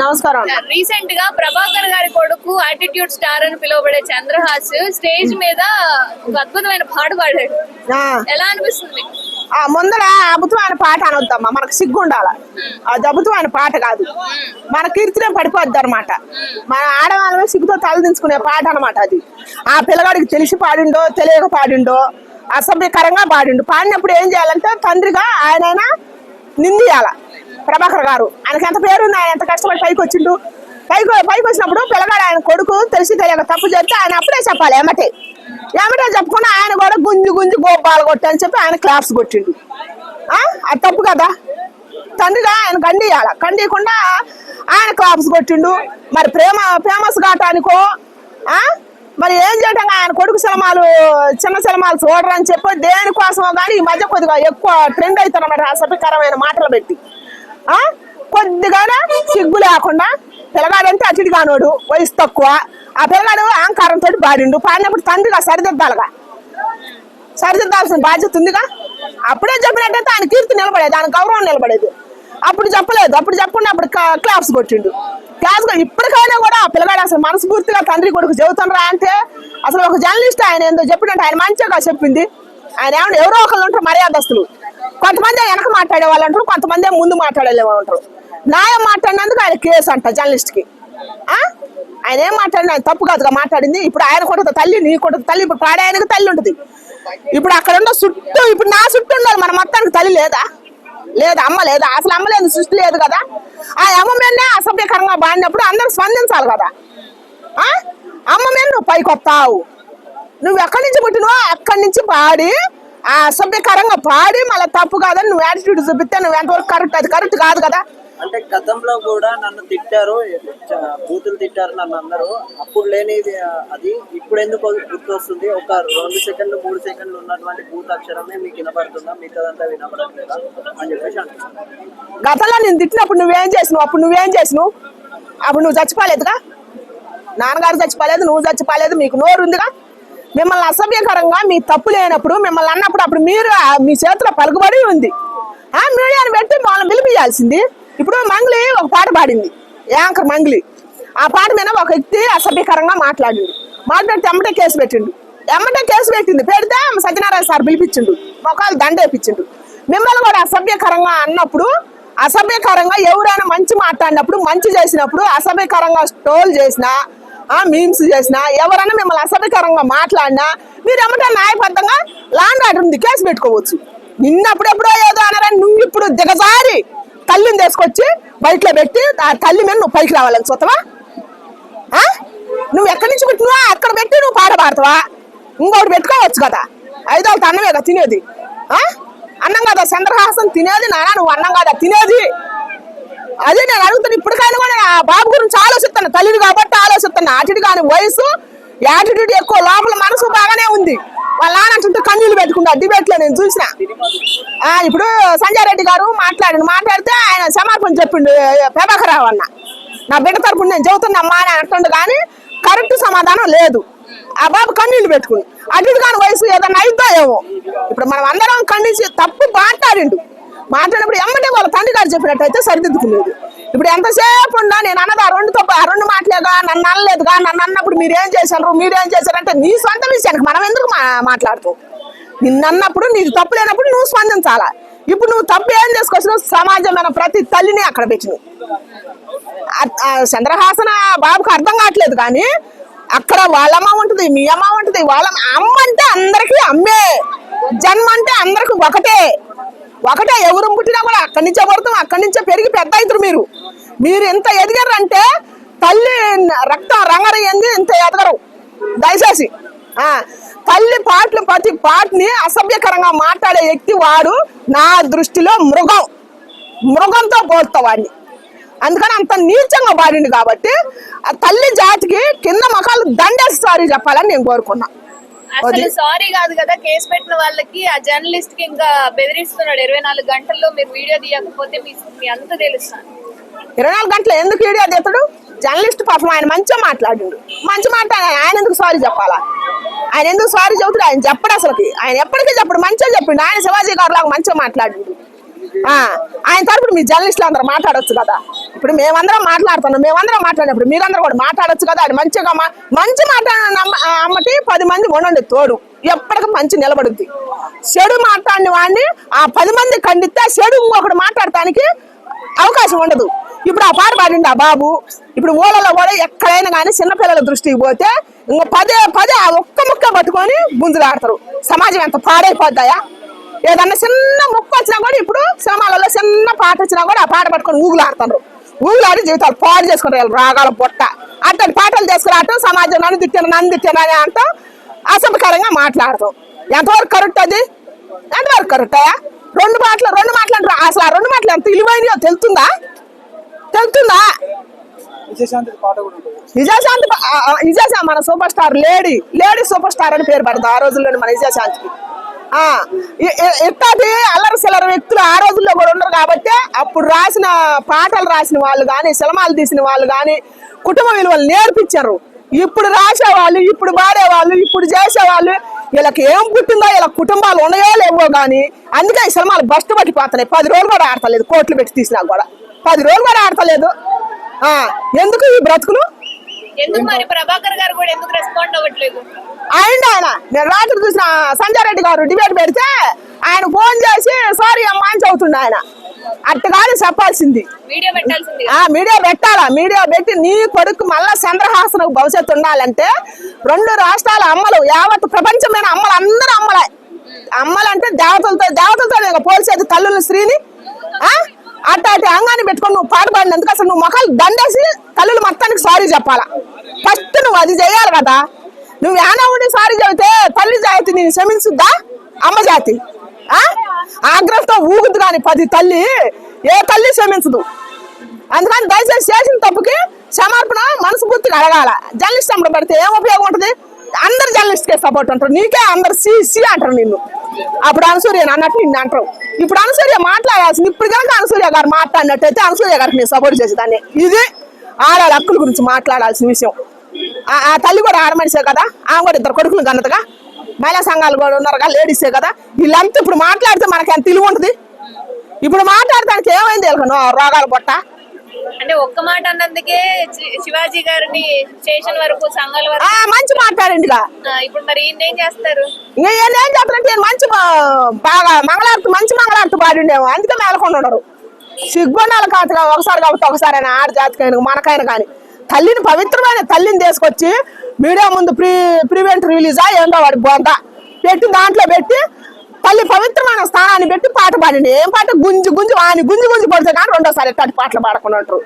నమస్కారం. రీసెంట్గా ప్రభాకర్ గారి కొడుకు యాటిట్యూడ్ స్టార్ అని పిలువబడే చంద్రహాస్ స్టేజ్ మీద ఒక అద్భుతమైన పాట పాడాడు. ఎలా అనిపిస్తుంది? ఆ ముందర అద్భుతమైన పాట అనొద్దమ్మా మనకు సిగ్గు ఉండాల అది అద్భుతమైన పాట కాదు. మన కీర్తినే పడిపోద్ది అనమాట మన ఆడవాళ్ళమే సిగ్గుతో తలదించుకునే పాట అనమాట అది. ఆ పిల్లగాడికి తెలిసి పాడిండో తెలియక పాడిండో అసభ్యకరంగా పాడిండు. పాడినప్పుడు ఏం చేయాలంటే తండ్రిగా ఆయనైనా నిందియాల. ప్రభాకర్ గారు. ఆయనకి ఎంత పేరు ఆయన ఎంత కష్టపడి పైకి వచ్చిండు? పైకి పైకి వచ్చినప్పుడు పిల్లగాడు ఆయన కొడుకు తెలిసి తెలియక తప్పు చేస్తే ఆయన అప్పుడే చెప్పాలి ఏమటే? ఏమిటో చెప్పకుండా ఆయన కూడా గుంజు గుంజు గోపాలు కొట్టి అని చెప్పి ఆయన క్లాప్స్ కొట్టిండు. ఆ? అది తప్పు కదా? తండ్రిగా ఆయన కండియాల కండియకుండా ఆయన క్లాప్స్ కొట్టిండు. మరి ప్రేమ ఫేమస్ కావటానికో మరి ఏం చేయటం ఆయన కొడుకు సినిమాలు చిన్న సినిమాలు చూడరని చెప్పి దేనికోసమో కానీ ఈ మధ్య కొద్దిగా ఎక్కువ ట్రెండ్ అవుతున్నమాట అసభ్యకరమైన మాటలు పెట్టి. కొద్దిగానే సిగ్గు లేకుండా పిల్లగాడంటే అతిథి కానోడు వయసు తక్కువ. ఆ పిల్లగాడు అహంకారంతో పాడిండు పాడినప్పుడు తండ్రిగా సరిదిద్దాలిగా. సరిదిద్దాల్సిన బాధ్యత ఉందిగా. అప్పుడే చెప్పినట్టయితే ఆయన కీర్తి నిలబడేది ఆయన గౌరవం నిలబడేది. అప్పుడు చెప్పలేదు. అప్పుడు చెప్పకుండా అప్పుడు క్లాస్ క్లాప్స్ కొట్టిండు. క్లాస్ ఇప్పటికైనా కూడా ఆ పిల్లగాడు అసలు మనస్ఫూర్తిగా తండ్రి కొడుకు చెబుతుండ్రా అంటే అసలు ఒక జర్నలిస్ట్ ఆయన ఏందో చెప్పినట్టు ఆయన మంచిగా చెప్పింది. ఆయన ఏమన్నా ఎవరో ఒకళ్ళు ఉంటారు మర్యాదస్తులు. కొంతమంది వెనక మాట్లాడే వాళ్ళు అంటారు కొంతమంది ముందు మాట్లాడే వాళ్ళు ఉంటారు న్యాయం మాట్లాడినందుకు ఆయన కేసు అంట జర్నలిస్ట్కి. ఆయన ఏం మాట్లాడిన ఆయన తప్పు కాదుగా మాట్లాడింది. ఇప్పుడు ఆయన కూడా తల్లి నీ కూడా తల్లి ఇప్పుడు పాడాయనకి తల్లి ఉంటుంది. ఇప్పుడు అక్కడ ఉన్న చుట్టూ ఇప్పుడు నా చుట్టూ ఉండాలి మన మొత్తానికి తల్లి లేదా? లేదు అమ్మ లేదా? అసలు అమ్మ లేదు సృష్టి లేదు కదా? ఆ అమ్మ మీదనే అసభ్యకరంగా బాడినప్పుడు అందరూ స్పందించాలి కదా? అమ్మ మీద నువ్వు పైకి వస్తావు నువ్వు ఎక్కడి నుంచి పుట్టినవో అక్కడి నుంచి పాడి అసభ్యకరంగా పాడి మళ్ళీ తప్పు కాదని నువ్వు యాటిట్యూడ్ చూపిస్తే నువ్వు ఎంతవరకు కరెక్ట్ అది కరెక్ట్ కాదు కదా. అంటే గతంలో కూడా నన్ను తిట్టారు బూతులు తిట్టారు నన్ను అందరూ. అప్పుడు లేనిది అది ఇప్పుడు ఎందుకు గుర్తొస్తుంది? ఒక రెండు సెకండ్లు మూడు సెకండ్లు ఉన్నటువంటి బూత్ అక్షరమే మీకు వినపడుతుందా మిగతాదంతా వినపడట్లేదా అని చెప్పేసి గతంలో నేను తిట్టినప్పుడు నువ్వేం చేసినావు? అప్పుడు నువ్వేం చేసినావు? అప్పుడు నువ్వు చచ్చిపోలేదుగా? నాన్నగారు చచ్చిపోలేదు నువ్వు చచ్చిపోలేదు మీకు నోరు ఉందిగా మిమ్మల్ని అసభ్యకరంగా మీ తప్పు లేనప్పుడు మిమ్మల్ని అన్నప్పుడు అప్పుడు మీరు మీ చేతిలో పలుకుబడి ఉంది. ఆ మీడియాని పెట్టి మమ్మల్ని పిలిపియాల్సింది ఇప్పుడు మంగ్లీ ఒక పాట పాడింది. యాంకర్ మంగ్లీ. ఆ పాట మీద ఒక వ్యక్తి అసభ్యకరంగా మాట్లాడింది మాట్లాడితే ఎమ్మటే కేసు పెట్టిండు. ఎమ్మటే కేసు పెట్టింది పెడితే సత్యనారాయణ సార్ పిలిపించిండు. మొక్కలు దండేపించిండు. మిమ్మల్ని కూడా అసభ్యకరంగా అన్నప్పుడు అసభ్యకరంగా ఎవరైనా మంచి మాట్లాడినప్పుడు మంచి చేసినప్పుడు అసభ్యకరంగా స్టోల్ చేసినా మీమ్స్ చేసినా ఎవరైనా మిమ్మల్ని అసభ్యకరంగా మాట్లాడినా మీరు ఏమంటే న్యాయబద్ధంగా లాండ్ ఆర్డర్ ఉంది కేసు పెట్టుకోవచ్చు. నిన్నప్పుడెప్పుడో ఏదో అనరని నువ్వు ఇప్పుడు దిగజారి తల్లిని తీసుకొచ్చి బయటలో పెట్టి ఆ తల్లి మీద నువ్వు పైకి రావాలని చూస్తావా? ఆ? నువ్వు ఎక్కడి నుంచి పెట్టినవా? అక్కడ పెట్టి నువ్వు పాట పాడతావా? ఇంకొకటి పెట్టుకోవచ్చు కదా. ఐదో అన్నమే కదా తినేది. ఆ? అన్నం కదా చంద్రహాసం తినేది నానా నువ్వు అన్నం కదా తినేది. అదే నేను అడుగుతాను ఇప్పటికైనా కూడా ఆ బాబు గురించి ఆలోచిస్తాను తల్లిని కాబట్టి ఆలోచిస్తాను అటుడు కాని వయసు యాటిట్యూడ్ ఎక్కువ లోపల మనసు బాగానే ఉంది. వాళ్ళ నాన్న కన్నీళ్ళు పెట్టుకుంటా డిబేట్లో నేను చూసిన. ఆ, ఇప్పుడు సంజయ్ రెడ్డి గారు మాట్లాడి మాట్లాడితే ఆయన క్షమాపణ చెప్పిండు ప్రభాకర్ రావు అన్న. నా బిడ్డ తరపున నేను చెబుతున్నమ్మా అని అంటుండు కానీ కరెక్ట్ సమాధానం లేదు. ఆ బాబు కన్నీళ్ళు పెట్టుకుని అటు కాని వయసు ఏదన్నా అయిద్దో ఏమో. ఇప్పుడు మనం అందరం ఖండించి తప్పు మాట్లాడిండు. మాట్లాడినప్పుడు ఎమ్మటే వాళ్ళ తండ్రి గారు చెప్పినట్టయితే సరిదిద్దుకునేది. ఇప్పుడు ఎంతసేపు ఉన్నా నేను అన్నది ఆ రెండు తప్పు ఆ రెండు మాటలేగా నన్ను అనలేదుగా నన్ను అన్నప్పుడు మీరేం చేశారు మీరేం చేశారంటే నీ సొంత విషయానికి మనం ఎందుకు మా- మాట్లాడుతాం? నిన్ను అన్నప్పుడు నీకు తప్పు లేనప్పుడు నువ్వు స్పందించాలా? ఇప్పుడు నువ్వు తప్పు ఏం చేసుకొచ్చినావు సమాజమైన ప్రతి తల్లిని అక్కడ పెట్టినావు చంద్రహాసన బాబుకి అర్థం కావట్లేదు కానీ అక్కడ వాళ్ళమ్మ ఉంటుంది మీ అమ్మ ఉంటుంది వాళ్ళ అమ్మ అంటే అందరికీ అమ్మే. జన్మ అంటే అందరికి ఒకటే. ఒకటే ఎవరు పుట్టినా కూడా అక్కడి నుంచే పడతాం అక్కడి నుంచే పెరిగి పెద్ద అవుతారు మీరు. మీరు ఎంత ఎదిగారు అంటే తల్లి రక్తం రంగరయ్యింది ఇంత ఎదగరు. దయచేసి ఆ తల్లి పాటలు ప్రతి పాటని అసభ్యకరంగా మాట్లాడే వ్యక్తి వాడు నా దృష్టిలో మృగం. మృగంతో పోల్తా వాడిని. అందుకని అంత నీచంగా పాడిండు కాబట్టి ఆ తల్లి జాతికి కింద మకాలు దండేసి సారీ చెప్పాలని నేను కోరుకున్నా. అసలు సారీ కాదు కదా కేసు పెట్టిన వాళ్ళకి ఆ జర్నలిస్ట్కి ఇంకా బెదిరిస్తున్నాడు. ఇరవై నాలుగు గంటల్లో మీరు వీడియో తీయకపోతే మీ మీ అంత తెలుస్తాను ఇరవై నాలుగు గంటలు ఎందుకు వీడియో తీస్తాడు జర్నలిస్ట్ పాపం ఆయన మంచిగా మాట్లాడిండు. మంచి మాట ఆయన. ఎందుకు సారీ చెప్పాలా? ఆయన ఎందుకు సారీ చెబుతాడు? ఆయన చెప్పడు అసలుకి. ఆయన ఎప్పటికీ చెప్పడు. మంచిగా చెప్పిండు. ఆయన శివాజీ గారు లాగా మంచిగా మాట్లాడిండు. ఆ, ఆయన తరపున మీ జర్నలిస్టులు అందరూ మాట్లాడొచ్చు కదా? ఇప్పుడు మేమందరం మాట్లాడుతున్నాం. మేమందరం మాట్లాడినప్పుడు మీరందరూ కూడా మాట్లాడొచ్చు కదా? అది మంచిగా మా- మంచి మాట్లాడిన అమ్మ- అమ్మటి పది మంది ఉండండి తోడు. ఎప్పటికీ మంచి నిలబడుద్ది. చెడు మాట్లాడిన వాడిని ఆ పది మంది ఖండిస్తే చెడు ఇంకొకటి మాట్లాడటానికి అవకాశం ఉండదు. ఇప్పుడు ఆ పాట పాడిండి ఆ బాబు. ఇప్పుడు ఊళ్ళలో కూడా ఎక్కడైనా కానీ చిన్నపిల్లల దృష్టికి పోతే ఇంకా పదే పదే ఆ ఒక్క ముక్క పట్టుకొని గుంజులాడతారు సమాజం ఎంత పాడైపోద్దాయా? ఏదన్నా చిన్న ముక్క వచ్చినా కూడా ఇప్పుడు సినిమాలలో చిన్న పాట వచ్చినా కూడా ఆ పాట పట్టుకొని ఊగులాడుతారు ఊగులాడి జీవితాలు పాడు చేసుకుంటారు రాగాల పొట్ట. అట్టని పాటలు చేసుకురావటం సమాజం నన్ను తిట్టాను నన్ను తిట్టాను అని అంటాం అసభ్యకరంగా మాట్లాడతాం. ఎంతవరకు కరెక్ట్ అది? ఎంతవరకు కరెక్టా రెండు మాటలు రెండు మాటలు అంటారు అసలు ఆ రెండు మాటలు ఎంత విలువైనయో తెలుతుందా? తెలుతుందా? విజయశాంతి విజయశాంతి మన super star lady lady super star అని పేరు పడదు ఆ రోజుల్లోనే మన విజయశాంతికి. ఇట్లాంటి అల్లరి చిల్లర వ్యక్తులు ఆ రోజుల్లో కూడా ఉన్నారు కాబట్టి అప్పుడు రాసిన పాటలు రాసిన వాళ్ళు కానీ సినిమాలు తీసిన వాళ్ళు కానీ కుటుంబ విలువలు నేర్పించారు. ఇప్పుడు రాసేవాళ్ళు ఇప్పుడు పాడేవాళ్ళు ఇప్పుడు చేసేవాళ్ళు వీళ్ళకి ఏం పుట్టిందో వీళ్ళ కుటుంబాలు ఉన్నాయో లేవో కానీ అందుకే ఈ సినిమాలు బస్ట్ పట్టిపోతున్నాయి. పది రోజులు కూడా ఆడతలేదు కోట్లు పెట్టి తీసినా కూడా. పది రోజులు కూడా ఆడతలేదు. ఎందుకు ఈ బ్రతుకులు? ఎందుకు మరి ప్రభాకర్ గారు కూడా ఎందుకు రెస్పాండ్ అవ్వట్లేదు? ఆయన ఆయన నేను రాత్రి చూసిన సంజయ్ రెడ్డి గారు డిబేట్ పెడితే ఆయన ఫోన్ చేసి సారీ అమ్మా అని చదువుతుండే ఆయన. అట్టు కాదు చెప్పాల్సింది. మీడియా పెట్టాలా? మీడియా పెట్టి నీ కొడుకు మళ్ళా చంద్రహాసనకు భవిష్యత్తు ఉండాలంటే రెండు రాష్ట్రాల అమ్మలు యావత్ ప్రపంచమైన అమ్మలు అందరూ అమ్మలే. అమ్మలంటే దేవతలతో దేవతలతో పోల్చేది తల్లుల స్త్రీని. ఆ? అట్ట అటు అంగాన్ని పెట్టుకొని నువ్వు పాట పాడినందుకు అసలు నువ్వు మొక్కలు దండేసి తల్లులు మొత్తానికి సారీ చెప్పాలా? ఫస్ట్ నువ్వు అది చేయాలి కదా. నువ్వు యానవుడి సారీ చెబితే తల్లి జాతి నేను క్షమించుద్దా? అమ్మ జాతి. ఆ? ఆగ్రహంతో ఊగుద్దు కానీ పది తల్లి ఏ తల్లి క్షమించదు. అందుకని దయచేసి చేసిన తప్పుకి క్షమార్పణ మనసు పూర్తిగా అడగాల. జర్నలిస్ట్ అమ్మడు పడితే ఏం ఉపయోగం ఉంటుంది? అందరు జర్నలిస్ట్కే సపోర్ట్ అంటారు. నీకే అందరు సి సి అంటారు నిన్ను. అప్పుడు అనసూర్య అన్నట్టు నిన్ను అంటారు. ఇప్పుడు అనసూర్య మాట్లాడాల్సింది ఇప్పుడు కనుక అనసూర్య గారు మాట్లాడినట్టయితే అనసూర్య గారికి నేను సపోర్ట్ చేసేదాన్ని. ఇది ఆడాలి హక్కుల గురించి మాట్లాడాల్సిన విషయం. ఆ- ఆ తల్లి కూడా ఆడమనిసే కదా? ఆమె కూడా ఇద్దరు కొడుకులు కన్నదిగా మహిళా సంఘాలు కూడా ఉన్నారు కదా లేడీసే కదా? వీళ్ళంతా ఇప్పుడు మాట్లాడితే మనకి ఎంత తెలివి ఉంటుంది? ఇప్పుడు మాట్లాడటానికి ఏమైంది వీళ్ళకి? నో- రోగాల పొట్ట. అంటే ఒక్క మాట అన్నందుకే శివాజీ గారిని స్టేషన్ వరకు సంఘాల వరకు మంచి మాట్లాడండిగా ఆ, ఇప్పుడు మరి ఏం చేస్తారు? ఏం ఏం చెప్పాలంటే మంచి బాగా మంగళారతి మంచి మంగళారతి పాడిండేమో. అందుకే మేలకొని ఉండరు సిగ్గుండాలి కాదుగా ఒకసారి కాబట్టి ఒకసారి అయినా ఆడ జాతికైనా మనకైనా కానీ. తల్లిని పవిత్రమైన తల్లిని తీసుకొచ్చి మీడియా ముందు ప్రీ ప్రివెంట్ రిలీజా ఏందో వాడి బొంద పెట్టి దాంట్లో పెట్టి తల్లి పవిత్రమైన స్థానాన్ని పెట్టి పాట పాడండి ఏం పాట? గుంజు గుంజు వాని గుంజు గుంజు పడితే కానీ రెండోసారి ఎట్లాంటి పాటలు పాడకుండా ఉంటారు.